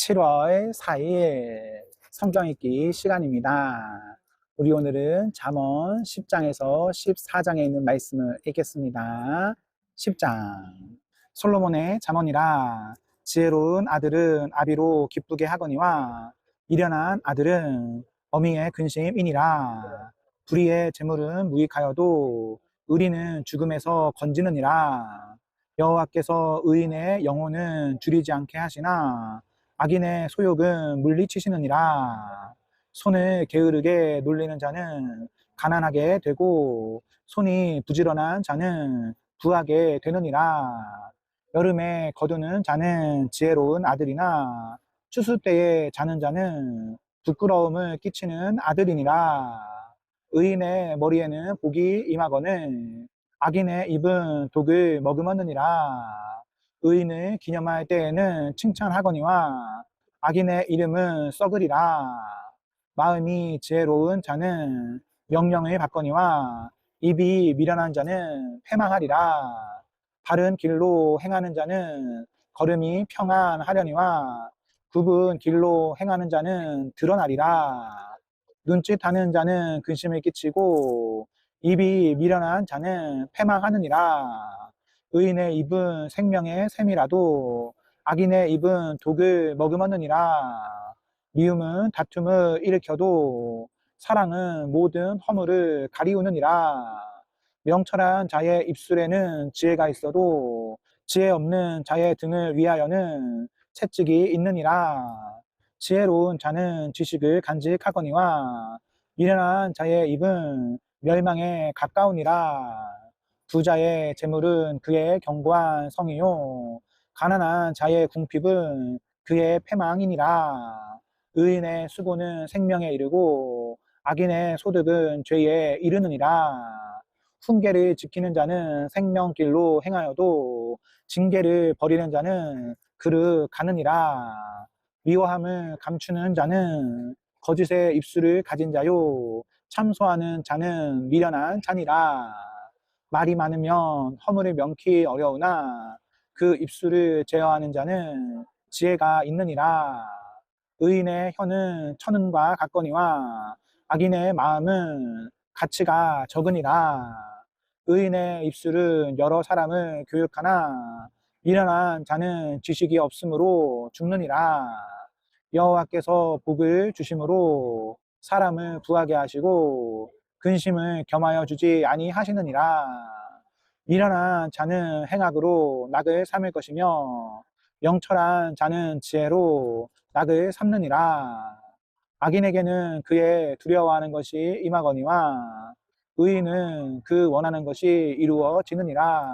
7월 4일 성경 읽기 시간입니다. 우리 오늘은 잠언 10장에서 14장에 있는 말씀을 읽겠습니다. 10장 솔로몬의 잠언이라 지혜로운 아들은 아비로 기쁘게 하거니와 미련한 아들은 어미의 근심이니라 불의의 재물은 무익하여도 의리는 죽음에서 건지느니라 여호와께서 의인의 영혼은 줄이지 않게 하시나 악인의 소욕은 물리치시느니라. 손을 게으르게 놀리는 자는 가난하게 되고 손이 부지런한 자는 부하게 되느니라. 여름에 거두는 자는 지혜로운 아들이나 추수 때에 자는 자는 부끄러움을 끼치는 아들이니라. 의인의 머리에는 복이 임하거늘 악인의 입은 독을 머금었느니라. 의인을 기념할 때에는 칭찬하거니와 악인의 이름은 썩으리라. 마음이 지혜로운 자는 명령을 받거니와 입이 미련한 자는 패망하리라. 바른 길로 행하는 자는 걸음이 평안하려니와 굽은 길로 행하는 자는 드러나리라. 눈짓하는 자는 근심을 끼치고 입이 미련한 자는 패망하느니라. 의인의 입은 생명의 샘이라도 악인의 입은 독을 머금었느니라. 미움은 다툼을 일으켜도 사랑은 모든 허물을 가리우느니라. 명철한 자의 입술에는 지혜가 있어도 지혜 없는 자의 등을 위하여는 채찍이 있느니라. 지혜로운 자는 지식을 간직하거니와 미련한 자의 입은 멸망에 가까우니라. 부자의 재물은 그의 견고한 성이요. 가난한 자의 궁핍은 그의 패망이니라. 의인의 수고는 생명에 이르고 악인의 소득은 죄에 이르느니라. 훈계를 지키는 자는 생명길로 행하여도 징계를 버리는 자는 그를 가느니라. 미워함을 감추는 자는 거짓의 입술을 가진 자요. 참소하는 자는 미련한 자니라 말이 많으면 허물을 명키 어려우나 그 입술을 제어하는 자는 지혜가 있느니라. 의인의 혀는 천은과 같거니와 악인의 마음은 가치가 적으니라. 의인의 입술은 여러 사람을 교육하나 미련한 자는 지식이 없으므로 죽느니라. 여호와께서 복을 주심으로 사람을 부하게 하시고 근심을 겸하여 주지 아니하시느니라. 미련한 자는 행악으로 낙을 삼을 것이며 영철한 자는 지혜로 낙을 삼느니라. 악인에게는 그의 두려워하는 것이 임하거니와 의인은 그 원하는 것이 이루어지느니라.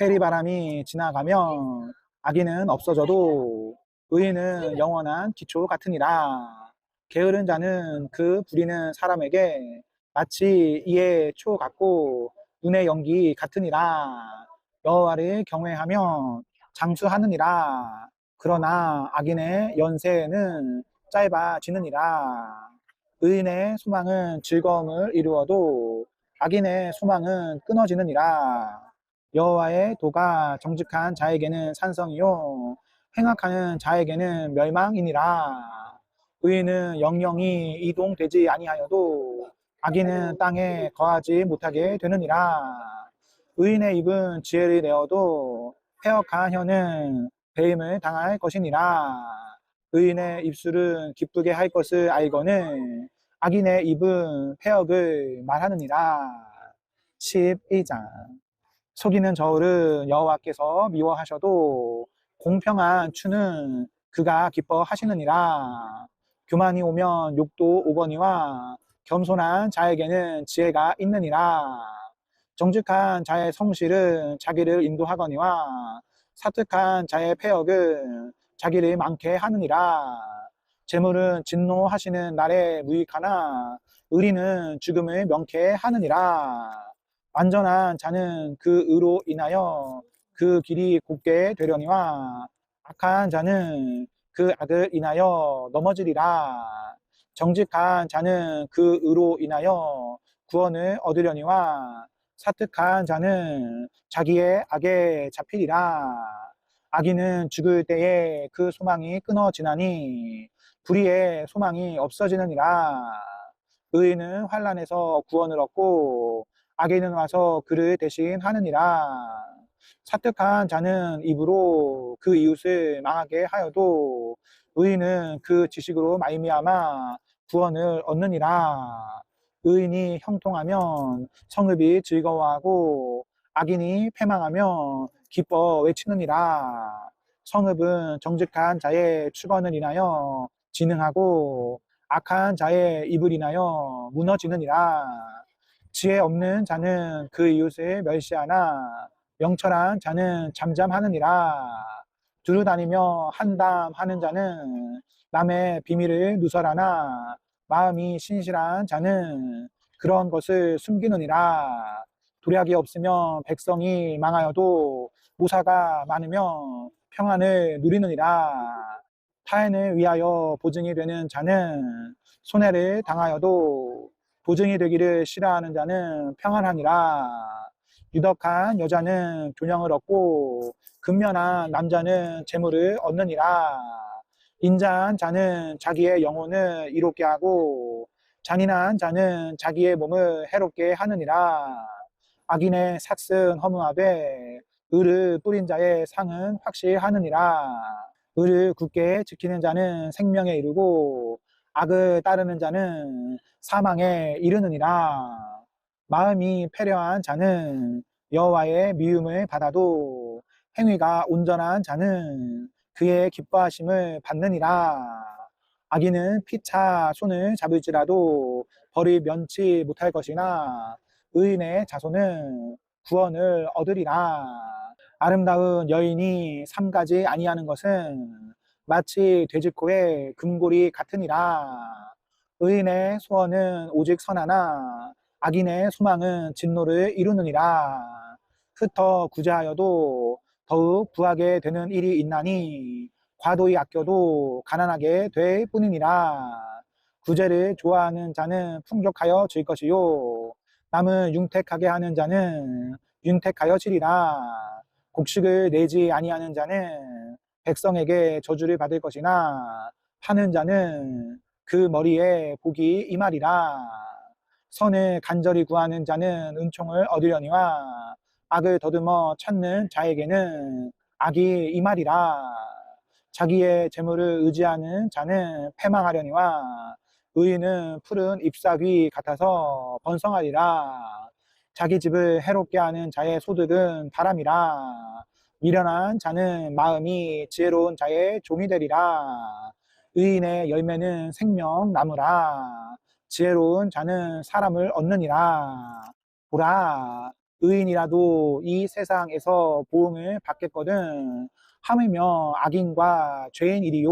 회리 바람이 지나가면 악인은 없어져도 의인은 영원한 기초 같으니라. 게으른 자는 그 부리는 사람에게 마치 이의 초 같고 눈의 연기 같으니라. 여호와를 경외하며 장수하느니라. 그러나 악인의 연세는 짧아지느니라. 의인의 소망은 즐거움을 이루어도 악인의 소망은 끊어지느니라. 여호와의 도가 정직한 자에게는 산성이요 행악하는 자에게는 멸망이니라. 의인은 영영이 이동되지 아니하여도 악인은 땅에 거하지 못하게 되느니라. 의인의 입은 지혜를 내어도 폐역한 혀는 배임을 당할 것이니라. 의인의 입술은 기쁘게 할 것을 알거늘 악인의 입은 폐역을 말하느니라. 12장 속이는 저울은 여호와께서 미워하셔도 공평한 추는 그가 기뻐하시느니라. 교만이 오면 욕도 오거니와 겸손한 자에게는 지혜가 있느니라. 정직한 자의 성실은 자기를 인도하거니와 사특한 자의 폐역은 자기를 많게 하느니라. 재물은 진노하시는 날에 무익하나 의리는 죽음을 명케 하느니라. 완전한 자는 그 의로 인하여 그 길이 곱게 되려니와 악한 자는 그 악을 인하여 넘어지리라. 정직한 자는 그 의로 인하여 구원을 얻으려니와 사특한 자는 자기의 악에 잡히리라. 아기는 죽을 때에 그 소망이 끊어지나니 불의의 소망이 없어지느니라. 의인은 환란에서 구원을 얻고 악인은 와서 그를 대신하느니라. 사특한 자는 입으로 그 이웃을 망하게 하여도 의인은 그 지식으로 말미암아 구원을 얻느니라. 의인이 형통하면 성읍이 즐거워하고 악인이 패망하면 기뻐 외치느니라. 성읍은 정직한 자의 축원을 인하여 진흥하고 악한 자의 입을 인하여 무너지느니라. 지혜 없는 자는 그 이웃을 멸시하나 명철한 자는 잠잠하느니라. 두루 다니며 한담하는 자는 남의 비밀을 누설하나 마음이 신실한 자는 그런 것을 숨기느니라. 도략이 없으면 백성이 망하여도 무사가 많으면 평안을 누리느니라. 타인을 위하여 보증이 되는 자는 손해를 당하여도 보증이 되기를 싫어하는 자는 평안하니라. 유덕한 여자는 교령을 얻고 근면한 남자는 재물을 얻느니라. 인자한 자는 자기의 영혼을 이롭게 하고 잔인한 자는 자기의 몸을 해롭게 하느니라. 악인의 삭은 허무하되 의를 뿌린 자의 상은 확실하느니라. 의를 굳게 지키는 자는 생명에 이르고 악을 따르는 자는 사망에 이르느니라. 마음이 패려한 자는 여호와의 미움을 받아도 행위가 온전한 자는 그의 기뻐하심을 받느니라. 악인은 피차 손을 잡을지라도 벌이 면치 못할 것이나 의인의 자손은 구원을 얻으리라. 아름다운 여인이 삼가지 아니하는 것은 마치 돼지코의 금골이 같으니라. 의인의 소원은 오직 선하나 악인의 소망은 진노를 이루느니라. 흩어 구제하여도 더욱 구하게 되는 일이 있나니 과도히 아껴도 가난하게 될 뿐이니라. 구제를 좋아하는 자는 풍족하여 질 것이요. 남을 융택하게 하는 자는 융택하여 지리라. 곡식을 내지 아니하는 자는 백성에게 저주를 받을 것이나 파는 자는 그 머리에 복이 임하리라. 선을 간절히 구하는 자는 은총을 얻으려니와 악을 더듬어 찾는 자에게는 악이 임하리라. 자기의 재물을 의지하는 자는 패망하려니와 의인은 푸른 잎사귀 같아서 번성하리라. 자기 집을 해롭게 하는 자의 소득은 바람이라. 미련한 자는 마음이 지혜로운 자의 종이 되리라. 의인의 열매는 생명 나무라. 지혜로운 자는 사람을 얻느니라. 보라, 의인이라도 이 세상에서 보응을 받겠거든. 하물며 악인과 죄인이리요.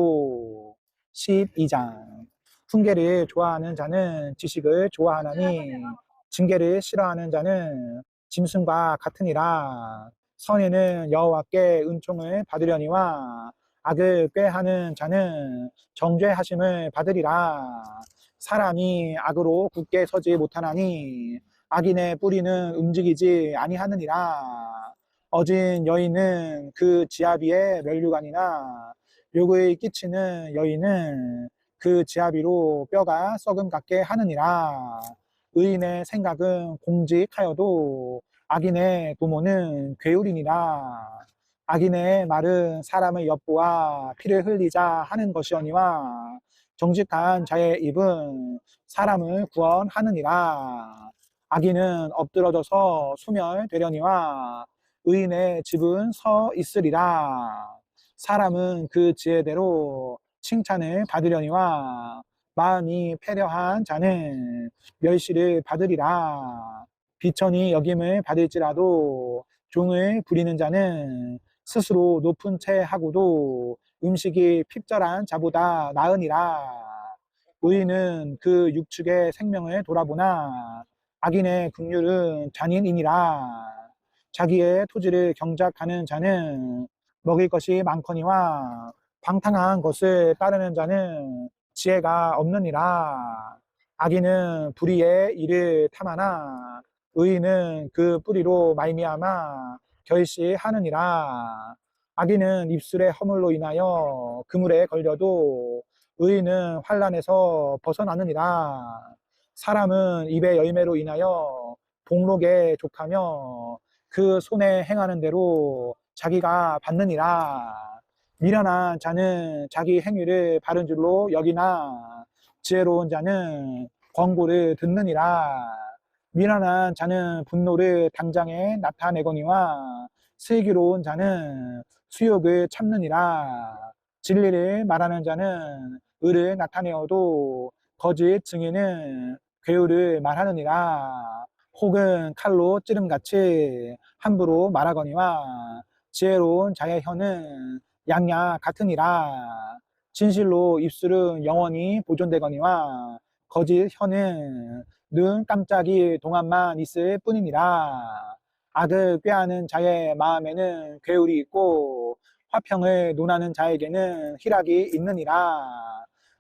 12장. 훈계를 좋아하는 자는 지식을 좋아하나니 징계를 싫어하는 자는 짐승과 같으니라. 선에는 여호와께 은총을 받으려니와 악을 꾀하는 자는 정죄하심을 받으리라. 사람이 악으로 굳게 서지 못하나니 악인의 뿌리는 움직이지 아니하느니라. 어진 여인은 그 지아비의 멸류관이나 욕을 끼치는 여인은 그 지아비로 뼈가 썩음 같게 하느니라. 의인의 생각은 공직하여도 악인의 도모는 괴울이니라. 악인의 말은 사람의 엿보아 피를 흘리자 하는 것이오니와 정직한 자의 입은 사람을 구원하느니라. 악인은 엎드러져서 소멸되려니와 의인의 집은 서 있으리라. 사람은 그 지혜대로 칭찬을 받으려니와 마음이 패려한 자는 멸시를 받으리라. 비천이 여김을 받을지라도 종을 부리는 자는 스스로 높은 채 하고도 음식이 핍절한 자보다 나으니라. 의인은 그 육축의 생명을 돌아보나 악인의 긍휼은 잔인이니라. 자기의 토지를 경작하는 자는 먹을 것이 많거니와 방탕한 것을 따르는 자는 지혜가 없느니라. 악인은 불의의 일을 탐하나 의인은 그 뿌리로 말미암아 결시하느니라. 악인은 입술의 허물로 인하여 그물에 걸려도 의인은 환란에서 벗어나느니라. 사람은 입의 열매로 인하여 복록에 족하며 그 손에 행하는 대로 자기가 받느니라. 미련한 자는 자기 행위를 바른 줄로 여기나 지혜로운 자는 권고를 듣느니라. 미련한 자는 분노를 당장에 나타내거니와 슬기로운 자는 수욕을 참느니라. 진리를 말하는 자는 의를 나타내어도 거짓 증인은 괴우를 말하느니라. 혹은 칼로 찌름같이 함부로 말하거니와 지혜로운 자의 혀는 양약 같으니라. 진실로 입술은 영원히 보존되거니와 거짓 혀는 눈 깜짝이 동안만 있을 뿐이니라. 악을 꾀하는 자의 마음에는 괴울이 있고 화평을 논하는 자에게는 희락이 있느니라.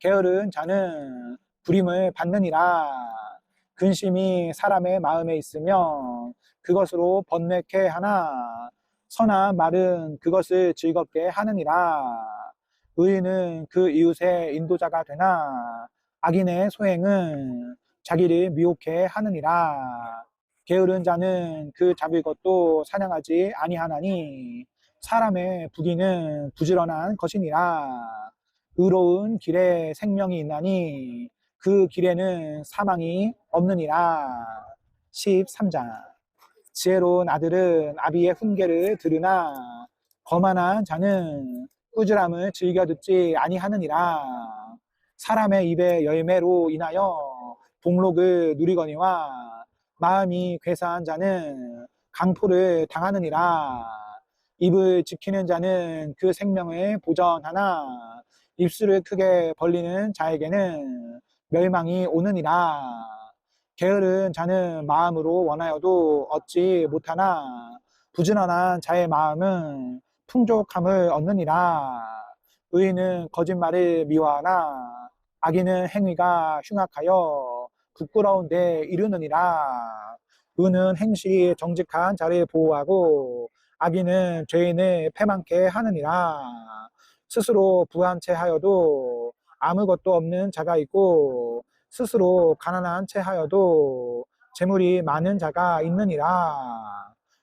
게으른 자는 부림을 받느니라. 근심이 사람의 마음에 있으면 그것으로 번뇌케 하나 선한 말은 그것을 즐겁게 하느니라. 의인은 그 이웃의 인도자가 되나 악인의 소행은 자기를 미혹해 하느니라. 게으른 자는 그 잡을 것도 사냥하지 아니하나니 사람의 부기는 부지런한 것이니라. 의로운 길에 생명이 있나니 그 길에는 사망이 없느니라. 13장 지혜로운 아들은 아비의 훈계를 들으나 거만한 자는 꾸지람을 즐겨 듣지 아니하느니라. 사람의 입의 열매로 인하여 복록을 누리거니와 마음이 괴사한 자는 강포를 당하느니라. 입을 지키는 자는 그 생명을 보전하나 입술을 크게 벌리는 자에게는 멸망이 오느니라. 게으른 자는 마음으로 원하여도 얻지 못하나 부지런한 자의 마음은 풍족함을 얻느니라. 의인은 거짓말을 미워하나 악인은 행위가 흉악하여 부끄러운 데 이르느니라. 의는 행실이 정직한 자를 보호하고 악인은 죄인을 패망케 하느니라. 스스로 부한 채 하여도 아무것도 없는 자가 있고 스스로 가난한 채 하여도 재물이 많은 자가 있느니라.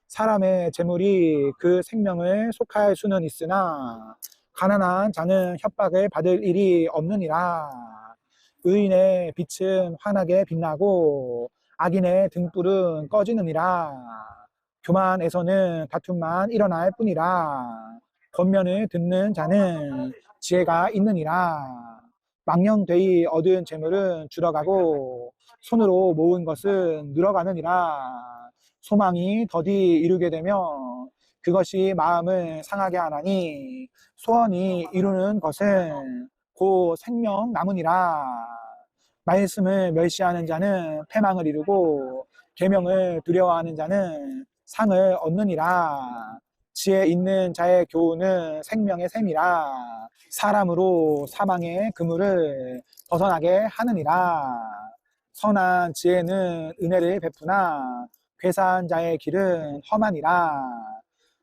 사람의 재물이 그 생명을 속할 수는 있으나 가난한 자는 협박을 받을 일이 없느니라. 의인의 빛은 환하게 빛나고 악인의 등불은 꺼지느니라. 교만에서는 다툼만 일어날 뿐이라. 권면을 듣는 자는 지혜가 있느니라. 망령되이 얻은 재물은 줄어가고 손으로 모은 것은 늘어가느니라. 소망이 더디 이루게 되면 그것이 마음을 상하게 하나니 소원이 이루는 것은 곧 생명 남으니라. 말씀을 멸시하는 자는 패망을 이루고 계명을 두려워하는 자는 상을 얻느니라. 지혜 있는 자의 교훈은 생명의 샘이라. 사람으로 사망의 그물을 벗어나게 하느니라. 선한 지혜는 은혜를 베푸나 괴사한 자의 길은 험하니라.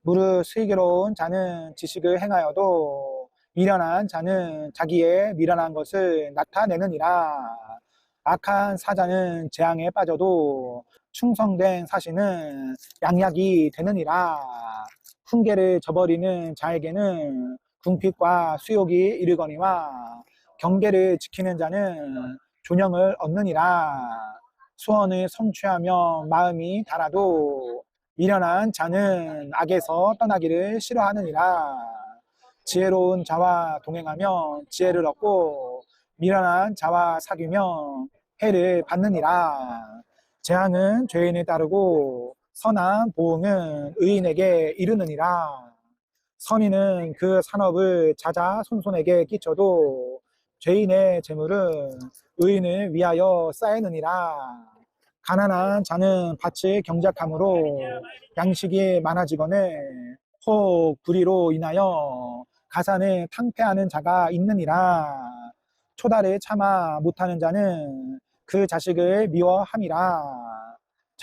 무릇 슬기로운 자는 지식을 행하여도 미련한 자는 자기의 미련한 것을 나타내느니라. 악한 사자는 재앙에 빠져도 충성된 사신은 양약이 되느니라. 훈계를 저버리는 자에게는 궁핍과 수욕이 이르거니와 경계를 지키는 자는 존영을 얻느니라. 소원을 성취하며 마음이 달아도 미련한 자는 악에서 떠나기를 싫어하느니라. 지혜로운 자와 동행하며 지혜를 얻고 미련한 자와 사귀며 해를 받느니라. 재앙은 죄인을 따르고 선한 보응은 의인에게 이르느니라. 선인은 그 산업을 자자 손손에게 끼쳐도 죄인의 재물은 의인을 위하여 쌓이느니라. 가난한 자는 밭을 경작함으로 양식이 많아지거늘 혹 불의로 인하여 가산을 탕폐하는 자가 있느니라. 초다를 참아 못하는 자는 그 자식을 미워함이라.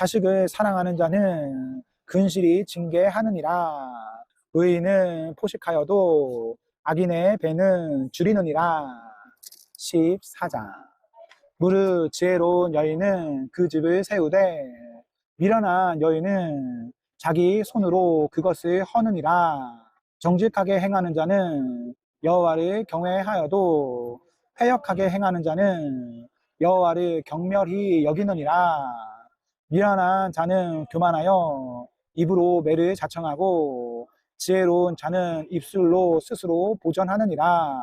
자식을 사랑하는 자는 근실이 징계하느니라. 의인은 포식하여도 악인의 배는 줄이느니라. 14장. 무릇 지혜로운 여인은 그 집을 세우되 미련한 여인은 자기 손으로 그것을 허느니라. 정직하게 행하는 자는 여호와를 경외하여도 패역하게 행하는 자는 여호와를 경멸히 여기느니라. 미련한 자는 교만하여 입으로 매를 자청하고 지혜로운 자는 입술로 스스로 보전하느니라.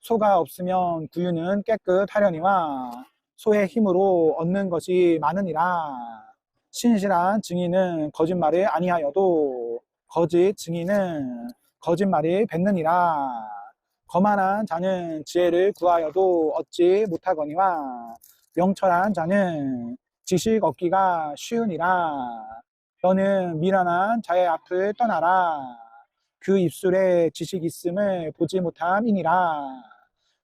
소가 없으면 구유는 깨끗하려니와 소의 힘으로 얻는 것이 많으니라. 신실한 증인은 거짓말을 아니하여도 거짓 증인은 거짓말을 뱉느니라. 거만한 자는 지혜를 구하여도 얻지 못하거니와 명철한 자는 지식 얻기가 쉬우니라. 너는 미련한 자의 앞을 떠나라. 그 입술에 지식 있음을 보지 못함이니라.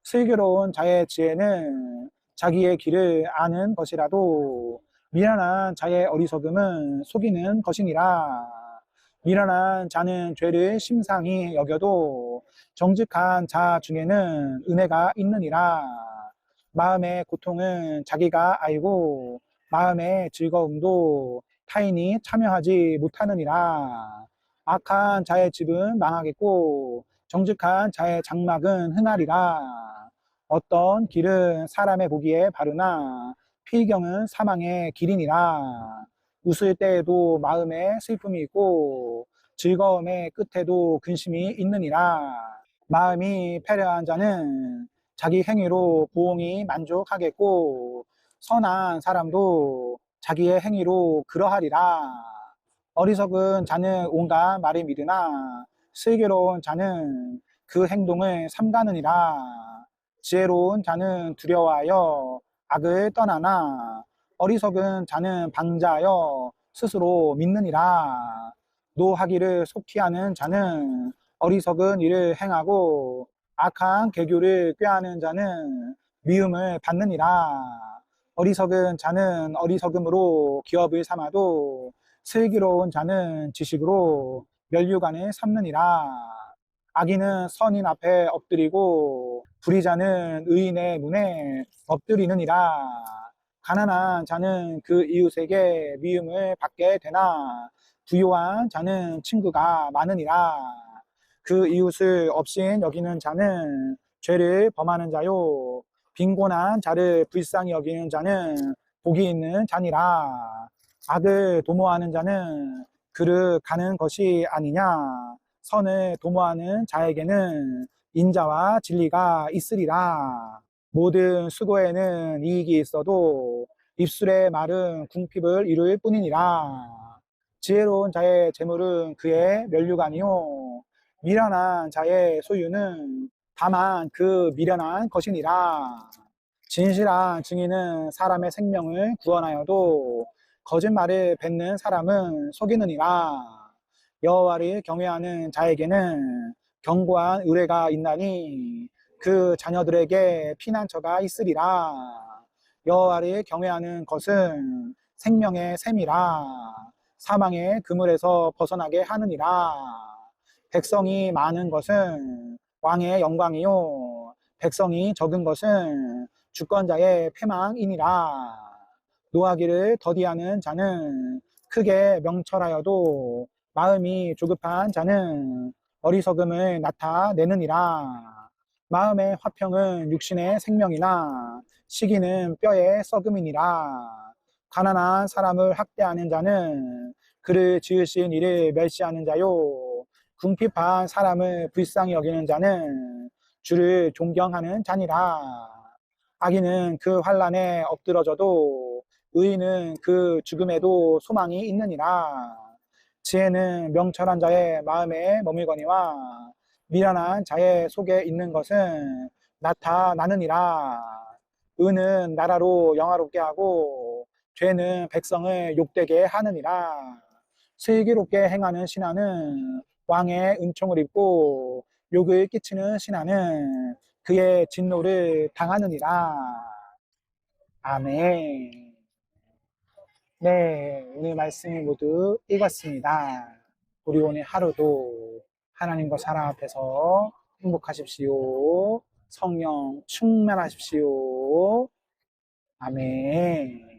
슬기로운 자의 지혜는 자기의 길을 아는 것이라도 미련한 자의 어리석음은 속이는 것이니라. 미련한 자는 죄를 심상히 여겨도 정직한 자 중에는 은혜가 있느니라. 마음의 고통은 자기가 알고 마음의 즐거움도 타인이 참여하지 못하느니라. 악한 자의 집은 망하겠고 정직한 자의 장막은 흥하리라. 어떤 길은 사람의 보기에 바르나 필경은 사망의 길이니라. 웃을 때에도 마음에 슬픔이 있고 즐거움의 끝에도 근심이 있느니라. 마음이 패려한 자는 자기 행위로 보응이 만족하겠고 선한 사람도 자기의 행위로 그러하리라. 어리석은 자는 온갖 말을 믿으나 슬기로운 자는 그 행동을 삼가느니라. 지혜로운 자는 두려워하여 악을 떠나나 어리석은 자는 방자하여 스스로 믿느니라. 노하기를 속히 하는 자는 어리석은 일을 행하고 악한 계교를 꾀하는 자는 미움을 받느니라. 어리석은 자는 어리석음으로 기업을 삼아도 슬기로운 자는 지식으로 멸류관을 삼느니라. 악인은 선인 앞에 엎드리고 불의자는 의인의 문에 엎드리느니라. 가난한 자는 그 이웃에게 미움을 받게 되나 부유한 자는 친구가 많으니라. 그 이웃을 없인 여기는 자는 죄를 범하는 자요. 빈곤한 자를 불쌍히 여기는 자는 복이 있는 자니라. 악을 도모하는 자는 그를 가는 것이 아니냐. 선을 도모하는 자에게는 인자와 진리가 있으리라. 모든 수고에는 이익이 있어도 입술의 말은 궁핍을 이룰 뿐이니라. 지혜로운 자의 재물은 그의 멸류관이요. 미련한 자의 소유는 다만 그 미련한 것이니라. 진실한 증인은 사람의 생명을 구원하여도 거짓말을 뱉는 사람은 속이느니라. 여호와를 경외하는 자에게는 견고한 의뢰가 있나니 그 자녀들에게 피난처가 있으리라. 여호와를 경외하는 것은 생명의 샘이라. 사망의 그물에서 벗어나게 하느니라. 백성이 많은 것은 왕의 영광이요. 백성이 적은 것은 주권자의 패망이니라. 노하기를 더디하는 자는 크게 명철하여도 마음이 조급한 자는 어리석음을 나타내느니라. 마음의 화평은 육신의 생명이나 시기는 뼈의 썩음이니라. 가난한 사람을 학대하는 자는 그를 지으신 이를 멸시하는 자요. 궁핍한 사람을 불쌍히 여기는 자는 주를 존경하는 자니라. 악인은 그 환란에 엎드러져도 의인은 그 죽음에도 소망이 있느니라. 지혜는 명철한 자의 마음에 머물거니와 미련한 자의 속에 있는 것은 나타나느니라. 은은 나라로 영화롭게 하고 죄는 백성을 욕되게 하느니라. 슬기롭게 행하는 신하는 왕의 은총을 입고 욕을 끼치는 신하는 그의 진노를 당하느니라. 아멘. 네, 오늘 말씀이 모두 읽었습니다. 우리 오늘 하루도 하나님과 사랑 앞에서 행복하십시오. 성령 충만하십시오. 아멘.